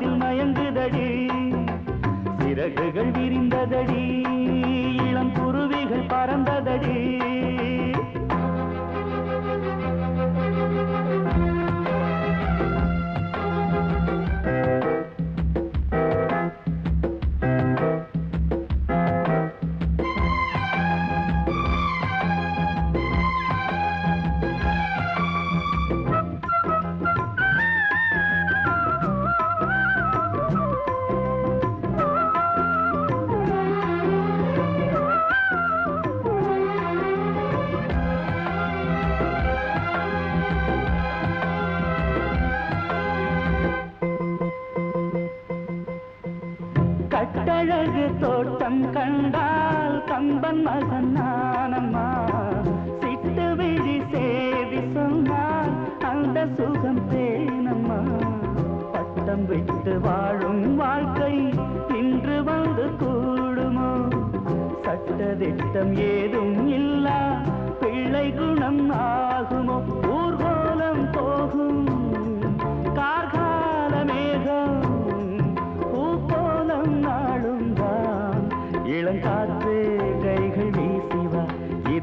காதில் மயங்குதடி. சிறகுகள் விரிந்ததடி. இளம் குருவிகள் பறந்ததடி. அழகு தோட்டம் கண்டால் கம்பன் மகன் நானம்மா. சிட்டு விழி சேவி சொன்னால் அந்த சுகம் பேனம்மா பட்டம் விட்டு வாழும் வாழ்க்கை இன்று வந்து கூடுமோ? சட்டதிட்டம் ஏ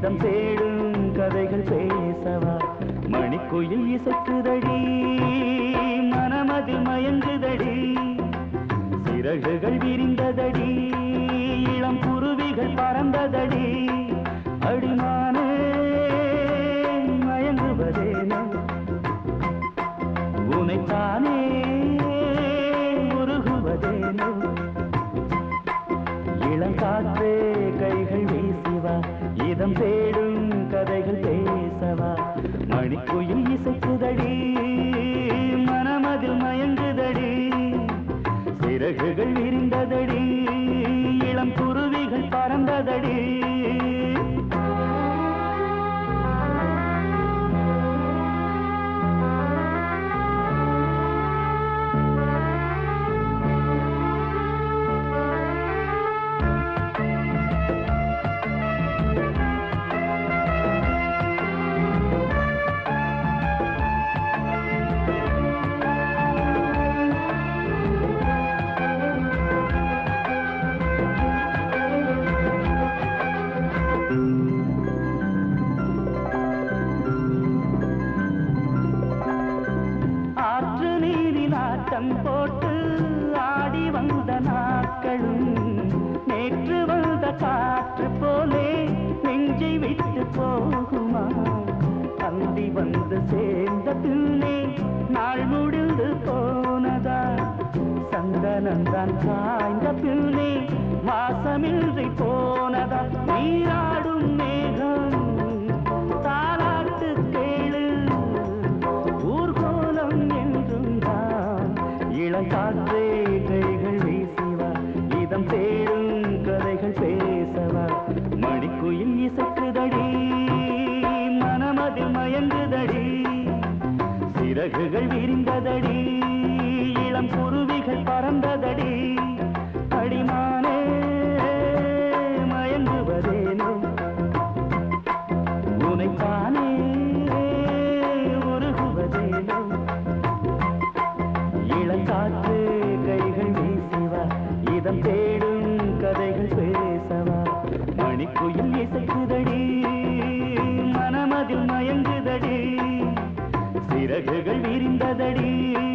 கீதம் தேடும் கதைகள் பேசவா? மணிக்குயில் இசைக்குதடி மனமதில் மயங்குதடி சிறகுகள் விரிந்ததடி இளம் குருவிகள் பறந்ததடி அடிமானே மயங்குவதேனோ? உனைத்தானே உருகுவதேனோ? இளங்காற்றே கைகள் இதம் தேடும் கதைகள் பேசவா? மணிக்குயில் இசைக்குதடி மனமதில் மயங்குதடி சிறகுகள் விரிந்ததடி நீரில் போட்டு ஆடி வந்த நாட்களும் நேற்று வந்த காற்று போலே நெஞ்சை விட்டு போகுமா? தந்தி வந்து சேர்ந்த பின்னே நாள் முடிந்து போனதா? சந்தனந்தான் காய்ந்த பின்னே வாசமின்றி போனதா? நீராடும் இதழ்கள் விரிந்ததடி இளம் குருவிகள் பறந்ததடி அடிமானே மயங்குவதேனோ? உனைத்தானே உருகுவதேனோ? இளங்காற்று கைகள் வீசுவா இதம் தேடும் கதைகள் பேசவா? மணிக்குயில் இசைக்குதடி மனமதில் மயங்குதடி சிறகுகள் மனதடி